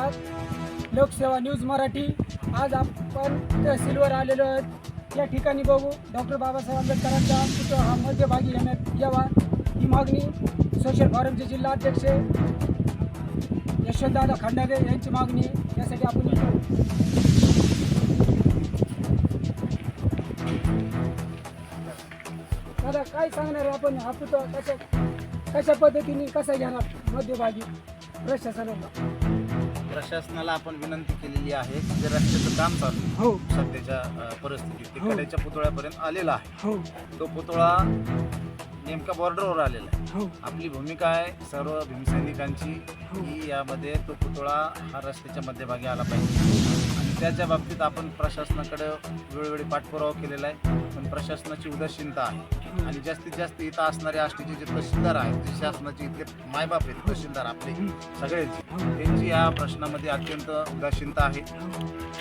आज लोकसेवा न्यूज मराठी. आज आपण तहसीलवर आलेलो आहोत. या ठिकाणी बघू डॉक्टर बाबासाहेब आंबेडकरांचा पुतळा हा मध्यभागी येण्यात यावा. ही मागणी सोशल फॉरमचे जिल्हाध्यक्ष यशवंतदादा खंडागे यांची मागणी यासाठी आपण दादा काय सांगणार आहे आपण? हा पुतळा कशा कशा पद्धतीने कसा घेणार मध्यभागी प्रशासनाला? प्रशासनाला आपण विनंती केलेली आहे की जे रस्त्याचं काम चालू हो. सध्याच्या अ, परिस्थितीत ते हो. कड्याच्या पुतळ्यापर्यंत आलेला आहे. हो. तो पुतळा नेमका बॉर्डरवर आलेला आहे. हो. आपली भूमिका आहे सर्व भीमसैनिकांची हो. की यामध्ये तो पुतळा हा रस्त्याच्या मध्यभागी आला पाहिजे. आणि त्याच्या बाबतीत आपण प्रशासनाकडे वेळोवेळी पाठपुरावा केलेला आहे. पण प्रशासनाची उदासीनता आहे. आणि जास्तीत जास्त इथं असणारे आष्टीचे जे तहसीलदार आहेत जे शासनाचे इथले मायबाप आहेत तहसीलदार आपले. सगळ्यांचे त्यांची या प्रश्नामध्ये अत्यंत उदासीनता आहे.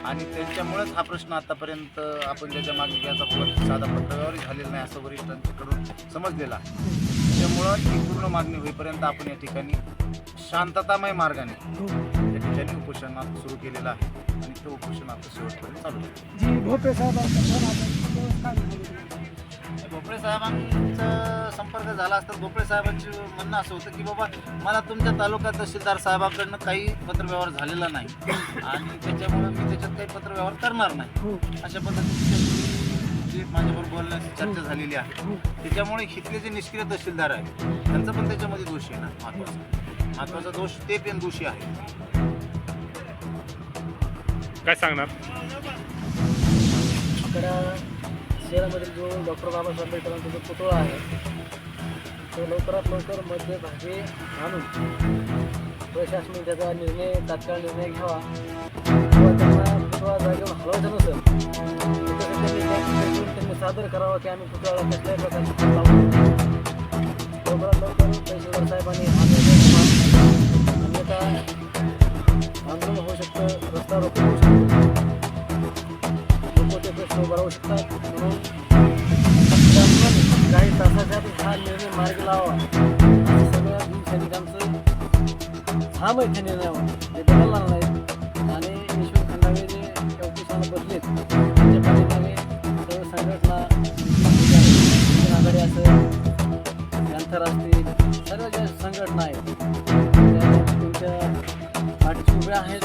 आणि त्यांच्यामुळेच हा प्रश्न आतापर्यंत आपण ज्याच्या मागे घ्यायचा होत साधा पत्रव्यवहारही झालेला नाही असं वरिष्ठांकडून समजलेलं आहे. त्यामुळं ही पूर्ण मागणी होईपर्यंत आपण या ठिकाणी शांततामय मार्गाने या ठिकाणी उपोषणात सुरू केलेलं आहे. आणि ते उपोषण आता शेवटपर्यंत चालू आहे. जी भोपळे साहेबांचा संपर्क झाला असता भोपळे साहेबांचं म्हणणं असं होतं की बाबा मला तुमच्या तालुका तहसीलदार साहेबांकडनं काही पत्रव्यवहार झालेला नाही. आणि त्याच्यामुळं मी त्याच्यात काही पत्रव्यवहार करणार नाही. हो अशा पद्धतीची जी माझ्याबरोबर बोलण्याची चर्चा झालेली आहे. त्याच्यामुळे इथले जे निष्क्रिय तहसीलदार आहेत त्यांचा पण त्याच्यामध्ये दोष आहे ना महत्त्वाचा महत्त्वाचा दोष ते पण दोषी आहे काय सांगणार? आपल्या शहरामधील जो डॉक्टर बाबासाहेब आंबेडकरांचा जो पुतळा आहे तो लवकरात लवकर मध्यभागी आणून प्रशासनाने त्याचा निर्णय तात्काळ निर्णय घ्यावा. किंवा त्यांना पुतळा जागेवर हलवायचा नसेल त्यांनी सादर करावा की आम्ही पुतळ्याला कसल्याही प्रकारचे लावू लवकरात लवकर तहसीलदार साहेबांनी अन्यथा आंदोलन होऊ शकतं रस्ता रोखू शकतो. लोक ते प्रश्न उभारू शकतात. निर्णय मार्ग लावा. सगळं सगळ्या सैनिकांचं ठाम आहे त्या निर्णयावर ते बदलणार नाहीत आणि यशवंत खंडावे जे चौकशाला बसलेत त्यांच्या पाठीमागे सर्व संघटना आघाडी असेल पॅन्थर असतील सर्व ज्या संघटना आहेत त्या त्यांच्या पाठीशी उभ्या आहेत.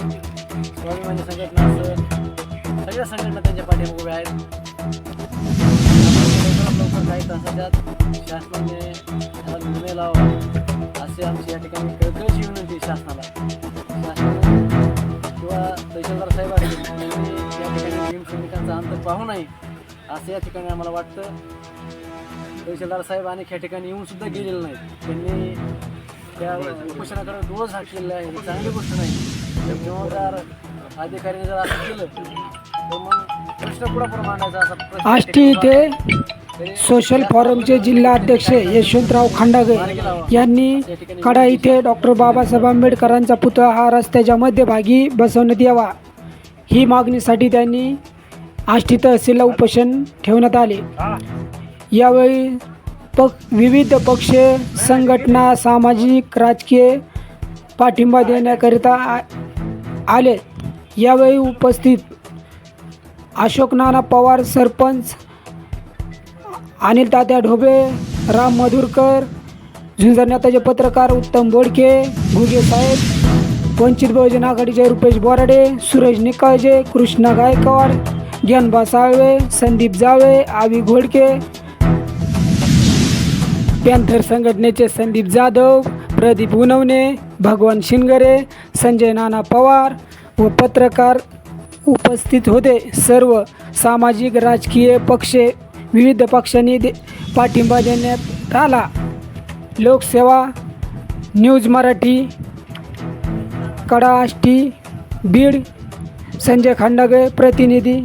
स्वाभिमानी संघटना असेल सगळ्या संघटना त्यांच्या पाठीमागे उभ्या आहेत. आत शासनाने याला निर्णय लावा असे आमची या ठिकाणी कळकळीची विनंती आहे शासनाला. शासनाने किंवा तहसीलदार साहेब आहेत त्यांनी या ठिकाणी भीम सैनिकांचा अंत पाहू नये असं या ठिकाणी आम्हाला वाटतं. तहसीलदार साहेब अनेक या ठिकाणी येऊन सुद्धा गेलेले नाहीत. त्यांनी त्या उपोषणाकडे डोळस हात केलेला आहे ही चांगली गोष्ट नाही. जबाबदार अधिकाऱ्याने जर असं केलं तर मग प्रश्न पुढे मांडायचा असा प्रश्न आष्टी इथे सोशल फॉरमचे जिल्हा अध्यक्ष यशवंतराव खांडागे यांनी कडा इथे डॉक्टर बाबासाहेब आंबेडकरांचा पुतळा हा रस्त्याच्या मध्यभागी बसवण्यात यावा. ही मागणीसाठी त्यांनी आष्टी तहसीलला उपोषण ठेवण्यात आले. यावेळी पक विविध पक्ष संघटना सामाजिक राजकीय पाठिंबा देण्याकरिता आ- आले. यावेळी उपस्थित अशोक नाना पवार सरपंच अनिल तात्या ढोबे राम मधुरकर झुंजार नेताचे पत्रकार उत्तम बोडके घुगे साहेब वंचित बहुजन आघाडीचे रुपेश बोराडे सुरेश निकाळजे कृष्णा गायकवाड ज्ञानबा साळवे संदीप जावळे आवी घोडके पॅन्थर संघटनेचे संदीप जाधव प्रदीप उनवणे भगवान शिंगरे संजय नाना पवार व पत्रकार उपस्थित होते. सर्व सामाजिक राजकीय पक्षे विविध पक्षांनी दे पाठिंबा देण्यात आला. लोकसेवा न्यूज मराठी कडा आष्टी बीड संजय खंडागे प्रतिनिधी